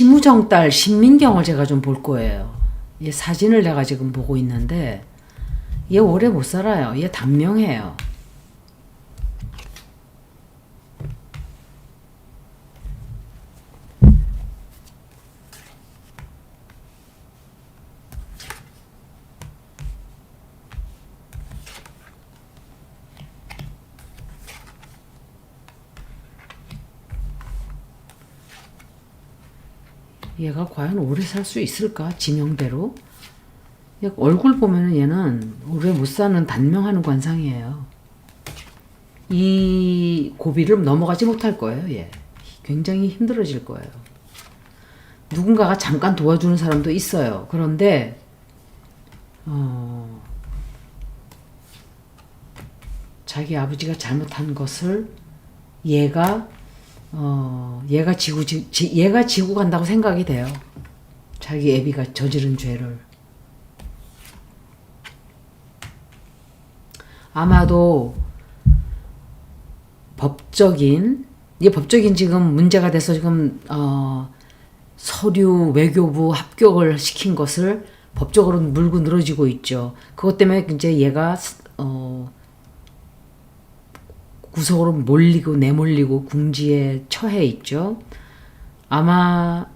심우정 딸 신민경을 제가 좀 볼 거예요. 얘 사진을 내가 지금 보고 있는데 얘 오래 못 살아요. 얘 단명해요. 얘가 과연 오래 살 수 있을까? 얘 얼굴 보면은 얘는 오래 못 사는 단명하는 관상이에요. 이 고비를 넘어가지 못할 거예요, 얘. 굉장히 힘들어질 거예요. 누군가가 잠깐 도와주는 사람도 있어요. 그런데, 어, 자기 아버지가 잘못한 것을 얘가 어, 얘가 지고, 지, 지- 얘가 지고 간다고 생각이 돼요. 자기 애비가 저지른 죄를. 아마도 법적인, 이 법적인 지금 문제가 돼서 지금, 어, 서류 외교부 합격을 시킨 것을 법적으로 물고 늘어지고 있죠. 그것 때문에 이제 얘가, 어, 구석으로 몰리고 내몰리고 궁지에 처해 있죠. 아마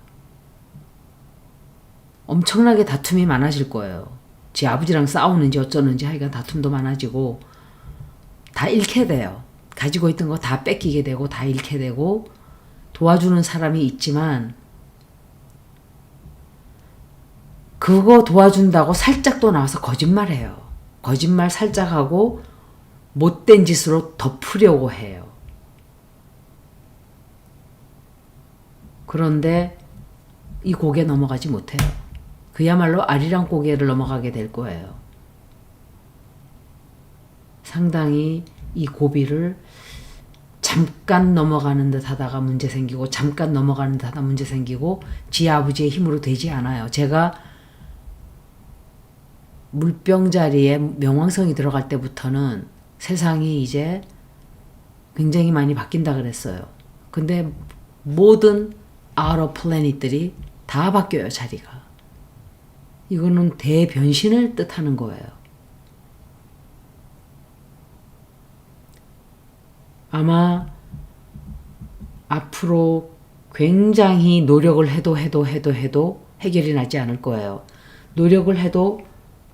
엄청나게 다툼이 많아질 거예요. 지 아버지랑 싸우는지 어쩌는지 하여간 다툼도 많아지고 다 잃게 돼요. 가지고 있던 거 다 뺏기게 되고 다 잃게 되고 도와주는 사람이 있지만 그거 도와준다고 살짝 또 나와서 거짓말해요. 거짓말 살짝 하고 못된 짓으로 덮으려고 해요. 그런데 이 고개 넘어가지 못해요. 그야말로 아리랑 고개를 넘어가게 될 거예요. 상당히 이 고비를 잠깐 넘어가는 듯 하다가 문제 생기고 잠깐 넘어가는 듯 하다 문제 생기고 지 아버지의 힘으로 되지 않아요. 제가 물병 자리에 명왕성이 들어갈 때부터는 세상이 이제 굉장히 많이 바뀐다 그랬어요. 근데 모든 아러 플래닛들이 다 바뀌어요, 자리가. 이거는 대변신을 뜻하는 거예요. 아마 앞으로 굉장히 노력을 해도 해도 해도 해도 해결이 나지 않을 거예요. 노력을 해도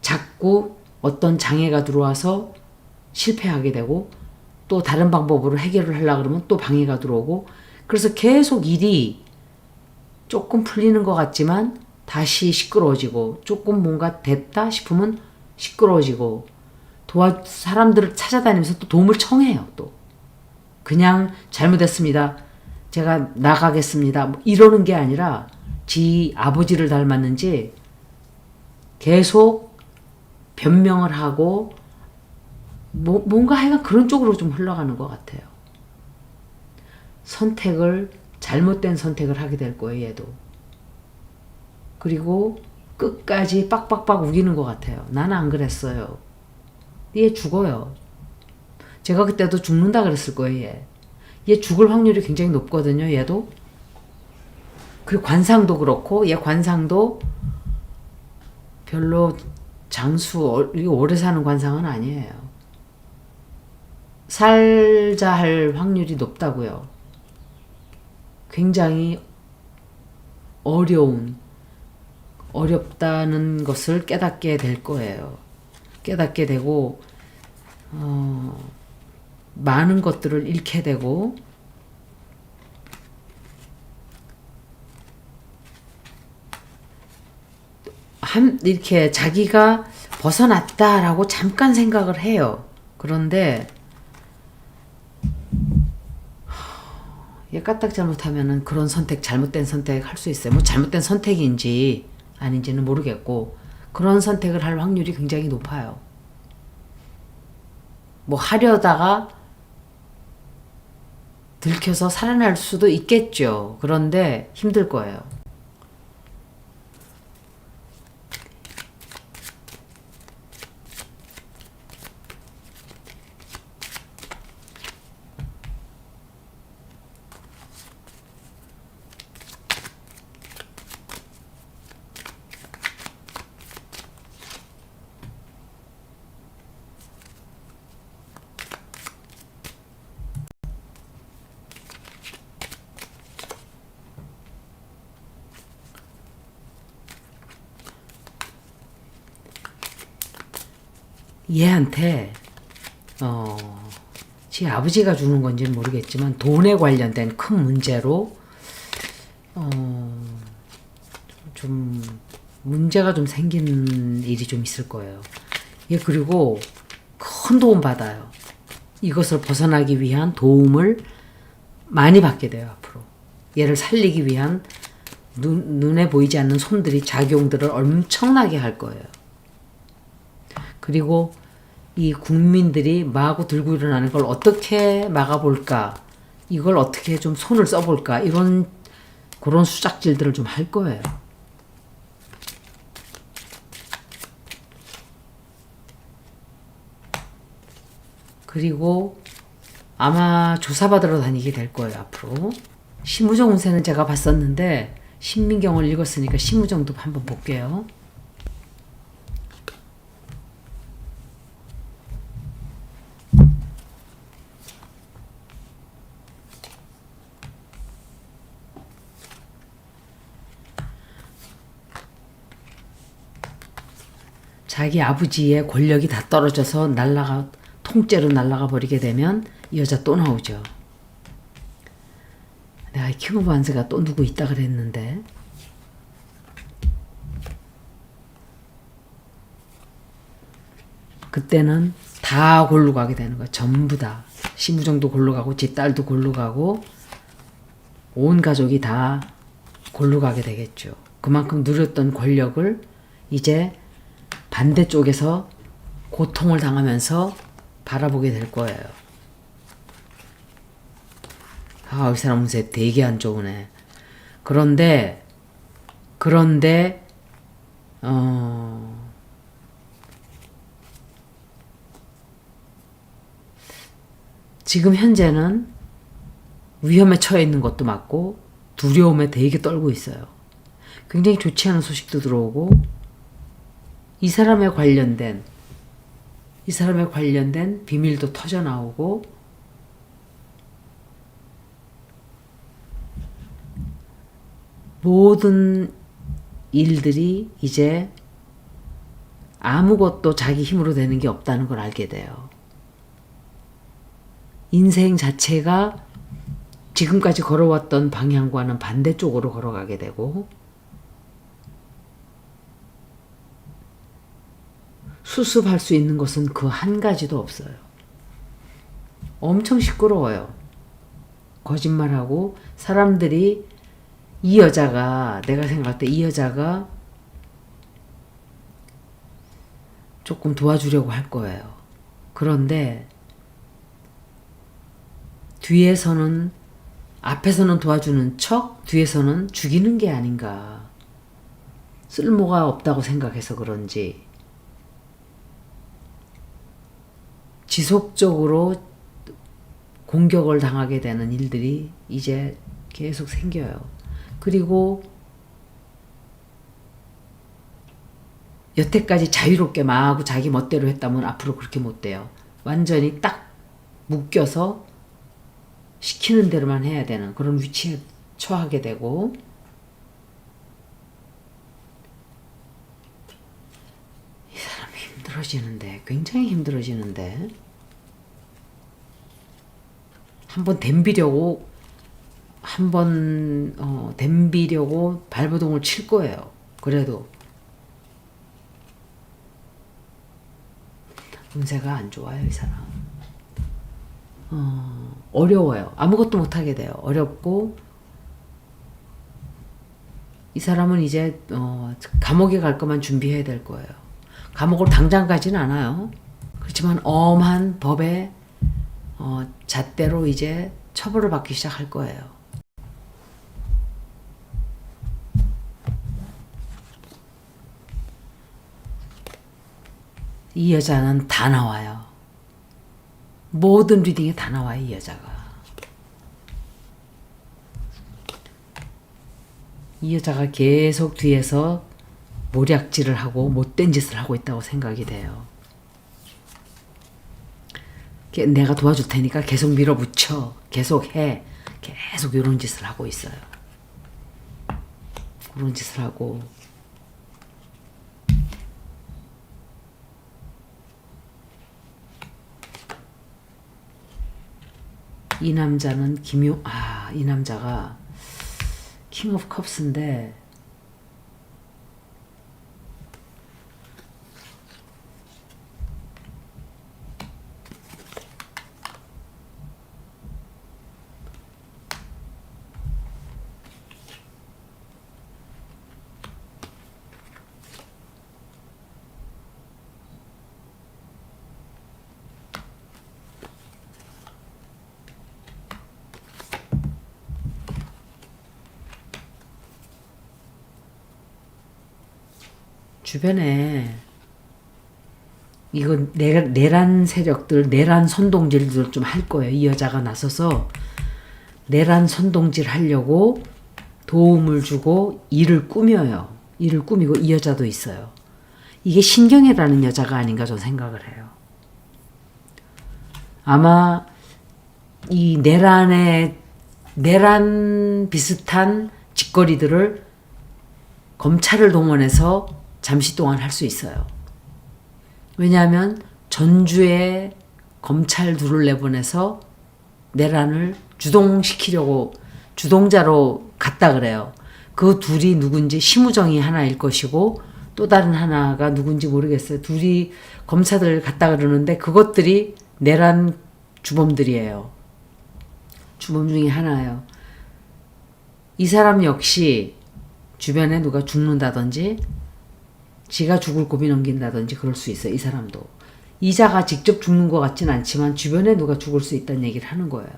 자꾸 어떤 장애가 들어와서 실패하게 되고 또 다른 방법으로 해결을 하려고 그러면 또 방해가 들어오고 그래서 계속 일이 조금 풀리는 것 같지만 다시 시끄러워지고 조금 뭔가 됐다 싶으면 시끄러워지고 도와 사람들을 찾아다니면서 또 도움을 청해요 또. 그냥 잘못했습니다. 제가 나가겠습니다. 뭐 이러는 게 아니라 지 아버지를 닮았는지 계속 변명을 하고 뭐, 뭔가 하여간 그런 쪽으로 좀 흘러가는 것 같아요. 선택을 잘못된 선택을 하게 될 거예요, 얘도. 그리고 끝까지 빡빡빡 우기는 것 같아요. 나는 안 그랬어요. 얘 죽어요. 제가 그때도 죽는다 그랬을 거예요, 얘. 얘 죽을 확률이 굉장히 높거든요, 얘도. 그리고 관상도 그렇고, 얘 관상도 별로 장수, 어- 오래 사는 관상은 아니에요. 살자 할 확률이 높다고요. 굉장히 어려운, 어렵다는 것을 깨닫게 될 거예요. 깨닫게 되고, 어, 많은 것들을 잃게 되고, 한, 이렇게 자기가 벗어났다라고 잠깐 생각을 해요. 그런데, 까딱 잘못하면은 그런 선택 잘못된 선택 할 수 있어요. 뭐 잘못된 선택인지 아닌지는 모르겠고 그런 선택을 할 확률이 굉장히 높아요. 뭐 하려다가 들켜서 살아날 수도 있겠죠. 그런데 힘들 거예요. 얘한테 어, 지 아버지가 주는 건지는 모르겠지만 돈에 관련된 큰 문제로 어, 좀 문제가 좀 생기는 일이 좀 있을 거예요. 얘 그리고 큰 도움 받아요. 이것을 벗어나기 위한 도움을 많이 받게 돼요 앞으로. 얘를 살리기 위한 눈, 눈에 보이지 않는 손들이 작용들을 엄청나게 할 거예요. 그리고 이 국민들이 마구 들고 일어나는 걸 어떻게 막아볼까, 이걸 어떻게 좀 손을 써볼까, 이런 그런 수작질들을 좀 할 거예요. 그리고 아마 조사받으러 다니게 될 거예요, 앞으로. 신무정 운세는 제가 봤었는데, 신민경을 읽었으니까 신무정도 한번 볼게요. 자기 아버지의 권력이 다 떨어져서 날라가 통째로 날라가 버리게 되면 이 여자 또 나오죠. 내가 킹 오브 완스가 또 누구 있다 그랬는데 그때는 다 골로 가게 되는 거야. 전부 다. 신부정도 골로 가고 제 딸도 골로 가고 온 가족이 다 골로 가게 되겠죠. 그만큼 누렸던 권력을 이제 반대쪽에서 고통을 당하면서 바라보게 될 거예요. 아, 이 사람 운세 되게 안 좋으네. 그런데, 그런데, 어, 지금 현재는 위험에 처해 있는 것도 맞고, 두려움에 되게 떨고 있어요. 굉장히 좋지 않은 소식도 들어오고, 이 사람에 관련된, 이 사람에 관련된 비밀도 터져 나오고, 모든 일들이 이제 아무것도 자기 힘으로 되는 게 없다는 걸 알게 돼요. 인생 자체가 지금까지 걸어왔던 방향과는 반대쪽으로 걸어가게 되고, 수습할 수 있는 것은 그 한 가지도 없어요. 엄청 시끄러워요. 거짓말하고 사람들이 이 여자가 내가 생각할 때 이 여자가 조금 도와주려고 할 거예요. 그런데 뒤에서는 앞에서는 도와주는 척 뒤에서는 죽이는 게 아닌가. 쓸모가 없다고 생각해서 그런지 지속적으로 공격을 당하게 되는 일들이 이제 계속 생겨요. 그리고 여태까지 자유롭게 마구 자기 멋대로 했다면 앞으로 그렇게 못 돼요. 완전히 딱 묶여서 시키는 대로만 해야 되는 그런 위치에 처하게 되고 이 사람이 힘들어지는데 굉장히 힘들어지는데 한번 댐비려고 한번 어, 댐비려고 발버둥을 칠 거예요. 그래도 운세가 안 좋아요, 이 사람. 어, 어려워요. 아무것도 못 하게 돼요. 어렵고 이 사람은 이제 어, 감옥에 갈 것만 준비해야 될 거예요. 감옥을 당장 가진 않아요. 그렇지만 엄한 법의 어, 잣대로 이제 처벌을 받기 시작할 거예요. 이 여자는 다 나와요. 모든 리딩에 다 나와요, 이 여자가. 이 여자가 계속 뒤에서 모략질을 하고 못된 짓을 하고 있다고 생각이 돼요. 내가 도와줄 테니까 계속 밀어붙여. 계속 해. 계속 이런 짓을 하고 있어요. 그런 짓을 하고. 이 남자는 김용, 아, 이 남자가 킹 오브 컵스인데, 주변에 이건 내, 내란 세력들, 내란 선동질들 좀 할 거예요. 이 여자가 나서서 내란 선동질 하려고 도움을 주고 일을 꾸며요. 일을 꾸미고 이 여자도 있어요. 이게 신경애라는 여자가 아닌가 저는 생각을 해요. 아마 이 내란의 내란 비슷한 짓거리들을 검찰을 동원해서 잠시 동안 할 수 있어요. 왜냐하면 전주에 검찰 둘을 내보내서 내란을 주동시키려고 주동자로 갔다 그래요. 그 둘이 누군지 심우정이 하나일 것이고 또 다른 하나가 누군지 모르겠어요. 둘이 검사들 갔다 그러는데 그것들이 내란 주범들이에요. 주범 중에 하나예요. 이 사람 역시 주변에 누가 죽는다든지 지가 죽을 고비 넘긴다든지 그럴 수 있어요. 이 사람도. 이자가 직접 죽는 것 같진 않지만 주변에 누가 죽을 수 있다는 얘기를 하는 거예요.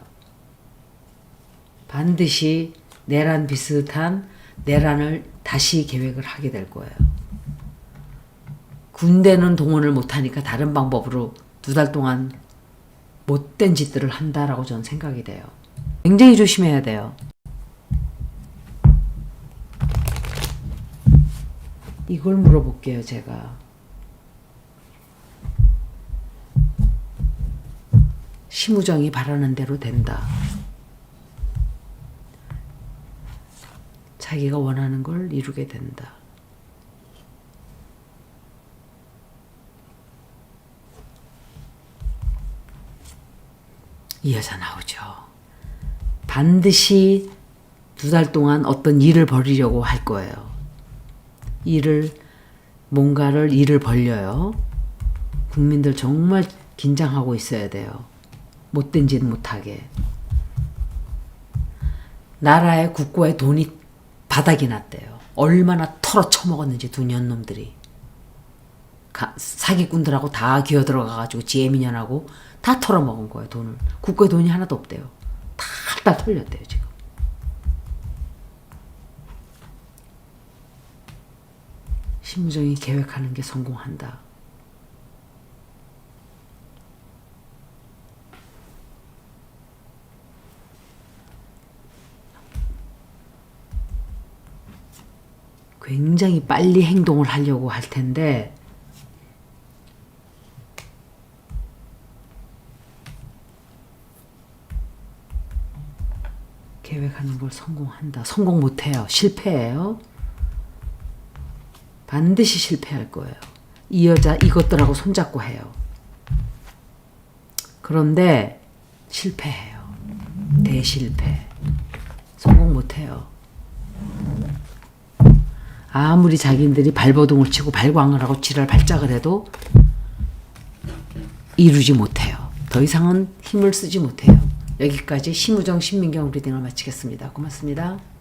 반드시 내란 비슷한 내란을 다시 계획을 하게 될 거예요. 군대는 동원을 못하니까 다른 방법으로 두 달 동안 못된 짓들을 한다라고 저는 생각이 돼요. 굉장히 조심해야 돼요. 이걸 물어볼게요, 제가. 심우정이 바라는 대로 된다. 자기가 원하는 걸 이루게 된다. 이 여자 나오죠. 반드시 두 달 동안 어떤 일을 벌이려고 할 거예요. 일을 뭔가를 일을 벌려요. 국민들 정말 긴장하고 있어야 돼요. 못된 짓 못하게. 나라의 국고에 돈이 바닥이 났대요. 얼마나 털어 쳐먹었는지 두 년 놈들이. 가- 사기꾼들하고 다 기어 들어가가지고 지혜민연하고 다 털어먹은 거예요 돈을. 국고에 돈이 하나도 없대요. 다 털렸대요 지금. 심우정이 계획하는 게 성공한다. 굉장히 빨리 행동을 하려고 할 텐데 계획하는 걸 성공한다. 성공 못해요. 실패해요. 반드시 실패할 거예요. 이 여자 이것들하고 손잡고 해요. 그런데 실패해요. 대실패. 성공 못해요. 아무리 자기들이 발버둥을 치고 발광을 하고 지랄 발작을 해도 이루지 못해요. 더 이상은 힘을 쓰지 못해요. 여기까지 심우정 신민경 리딩을 마치겠습니다. 고맙습니다.